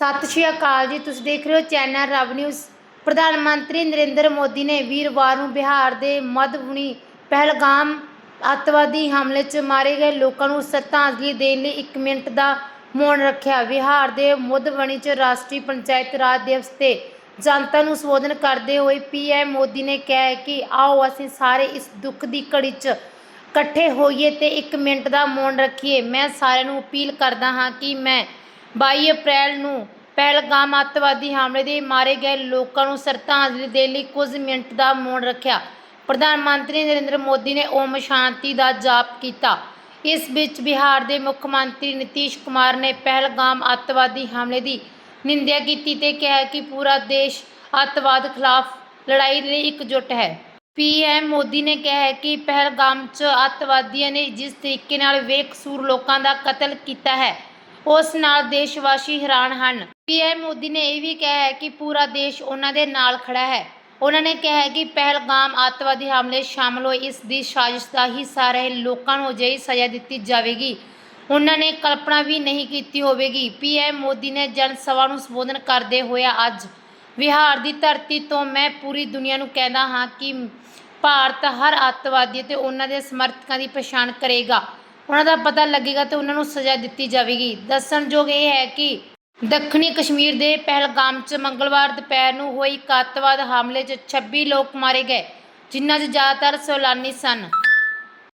ਸਤਿ ਸ਼੍ਰੀ ਅਕਾਲ ਜੀ, ਤੁਸੀਂ ਦੇਖ ਰਹੇ ਹੋ ਚੈਨਲ ਰਵ ਨਿਊਜ਼। ਪ੍ਰਧਾਨ ਮੰਤਰੀ ਨਰਿੰਦਰ ਮੋਦੀ ਨੇ ਵੀਰਵਾਰ ਨੂੰ ਬਿਹਾਰ ਦੇ ਮਧੂਬਨੀ ਪਹਿਲਗਾਮ ਅੱਤਵਾਦੀ ਹਮਲੇ 'ਚ ਮਾਰੇ ਗਏ ਲੋਕਾਂ ਨੂੰ ਸ਼ਰਧਾਂਜਲੀ ਦੇਣ ਲਈ 1 ਮਿੰਟ ਦਾ ਮੌਨ ਰੱਖਿਆ। ਬਿਹਾਰ ਦੇ ਮਧੂਬਨੀ 'ਚ ਰਾਸ਼ਟਰੀ ਪੰਚਾਇਤ ਰਾਜ ਦਿਵਸ ਤੇ ਜਨਤਾ ਨੂੰ ਸੰਬੋਧਨ ਕਰਦੇ ਹੋਏ ਪੀਐਮ ਮੋਦੀ ਨੇ ਕਿਹਾ ਕਿ, ਆਓ ਅਸੀਂ ਸਾਰੇ ਇਸ ਦੁੱਖ ਦੀ ਘੜੀ 'ਚ ਇਕੱਠੇ ਹੋਈਏ ਤੇ 1 ਮਿੰਟ ਦਾ ਮੌਨ ਰੱਖੀਏ। ਮੈਂ ਸਾਰਿਆਂ ਨੂੰ ਅਪੀਲ ਕਰਦਾ ਹਾਂ ਕਿ ਮੈਂ 22 ਅਪ੍ਰੈਲ ਨੂੰ ਪਹਿਲਗਾਮ ਅੱਤਵਾਦੀ ਹਮਲੇ ਦੇ ਮਾਰੇ ਗਏ ਲੋਕਾਂ ਨੂੰ ਸ਼ਰਧਾਂਜਲੀ ਦੇਣ ਲਈ ਕੁਝ ਮਿੰਟ ਦਾ ਮੌਨ ਰੱਖਿਆ। ਪ੍ਰਧਾਨ ਮੰਤਰੀ ਨਰਿੰਦਰ ਮੋਦੀ ਨੇ ਓਮ ਸ਼ਾਂਤੀ ਦਾ ਜਾਪ ਕੀਤਾ। ਇਸ ਵਿੱਚ ਬਿਹਾਰ ਦੇ ਮੁੱਖ ਮੰਤਰੀ ਨਿਤੀਸ਼ ਕੁਮਾਰ ਨੇ ਪਹਿਲਗਾਮ ਅੱਤਵਾਦੀ ਹਮਲੇ ਦੀ ਨਿੰਦਿਆ ਕੀਤੀ ਤੇ ਕਿਹਾ ਕਿ ਪੂਰਾ ਦੇਸ਼ ਅੱਤਵਾਦ ਖਿਲਾਫ ਲੜਾਈ ਲਈ ਇਕਜੁੱਟ ਹੈ। ਪੀਐਮ ਮੋਦੀ ਨੇ ਕਿਹਾ ਹੈ ਕਿ ਪਹਿਲਗਾਮ 'ਚ ਅੱਤਵਾਦੀਆਂ ਨੇ ਜਿਸ ਤਰੀਕੇ ਨਾਲ ਬੇਕਸੂਰ ਲੋਕਾਂ ਦਾ ਕਤਲ ਕੀਤਾ ਹੈ ਉਸ ਨਾਲ ਦੇਸ਼ ਵਾਸੀ ਹੈਰਾਨ ਹਨ। ਪੀਐਮ ਮੋਦੀ ਨੇ ਇਹ ਵੀ ਕਿਹਾ ਹੈ ਕਿ ਪੂਰਾ ਦੇਸ਼ ਉਹਨਾਂ ਦੇ ਨਾਲ ਖੜਾ ਹੈ। ਉਹਨਾਂ ਨੇ ਕਿਹਾ ਹੈ ਕਿ ਪਹਿਲਗਾਮ ਅੱਤਵਾਦੀ ਹਮਲੇ ਸ਼ਾਮਲ ਹੋਏ, ਇਸ ਦੀ ਸਾਜ਼ਿਸ਼ ਦਾ ਹਿੱਸਾ ਰਹੇ ਲੋਕਾਂ ਨੂੰ ਅਜਿਹੀ ਸਜ਼ਾ ਦਿੱਤੀ ਜਾਵੇਗੀ। ਉਹਨਾਂ ਨੇ ਕਲਪਨਾ ਵੀ ਨਹੀਂ ਕੀਤੀ ਹੋਵੇਗੀ। ਪੀਐਮ ਮੋਦੀ ਨੇ ਜਨ ਸਭਾ ਨੂੰ ਸੰਬੋਧਨ ਕਰਦੇ ਹੋਇਆ ਅੱਜ ਵਿਹਾਰ ਦੀ ਧਰਤੀ ਤੋਂ ਮੈਂ ਪੂਰੀ ਦੁਨੀਆ ਨੂੰ ਕਹਿੰਦਾ ਹਾਂ ਕਿ ਭਾਰਤ ਹਰ ਅੱਤਵਾਦੀ ਤੇ ਉਹਨਾਂ ਦੇ ਸਮਰਥਕਾਂ ਦੀ ਪਛਾਣ ਕਰੇਗਾ। ਉਹਨਾਂ ਦਾ ਪਤਾ ਲੱਗੇਗਾ ਤੇ ਉਹਨਾਂ ਨੂੰ ਸਜ਼ਾ ਦਿੱਤੀ ਜਾਵੇਗੀ। ਦੱਸਣਯੋਗ ਇਹ ਹੈ ਕਿ ਦੱਖਣੀ ਕਸ਼ਮੀਰ ਦੇ ਪਹਿਲਗਾਮ 'ਚ ਮੰਗਲਵਾਰ ਦੁਪਹਿਰ ਨੂੰ ਹੋਈ ਇੱਕ ਅੱਤਵਾਦ ਹਮਲੇ 'ਚ 26 ਲੋਕ ਮਾਰੇ ਗਏ, ਜਿਨ੍ਹਾਂ 'ਚ ਜ਼ਿਆਦਾਤਰ ਸੈਲਾਨੀ ਸਨ।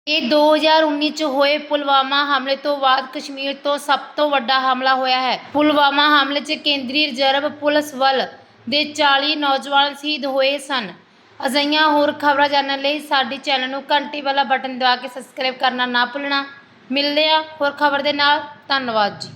ਇਹ 2019 ਚ ਹੋਏ ਪੁਲਵਾਮਾ ਹਮਲੇ ਤੋਂ ਬਾਅਦ ਕਸ਼ਮੀਰ ਤੋਂ ਸਭ ਤੋਂ ਵੱਡਾ ਹਮਲਾ ਹੋਇਆ ਹੈ। ਪੁਲਵਾਮਾ ਹਮਲੇ 'ਚ ਕੇਂਦਰੀ ਰਿਜ਼ਰਵ ਪੁਲਿਸ ਵੱਲ ਦੇ 40 ਨੌਜਵਾਨ ਸ਼ਹੀਦ ਹੋਏ ਸਨ। ਅਜਿਹੀਆਂ ਹੋਰ ਖਬਰਾਂ ਜਾਣਨ ਲਈ ਸਾਡੇ ਚੈਨਲ ਨੂੰ ਘੰਟੀ ਵਾਲਾ ਬਟਨ ਦਬਾ ਕੇ ਸਬਸਕ੍ਰਾਈਬ ਕਰਨਾ ਨਾ ਭੁੱਲਣਾ। ਮਿਲਦੇ ਆ ਹੋਰ ਖਬਰ ਦੇ ਨਾਲ। ਧੰਨਵਾਦ ਜੀ।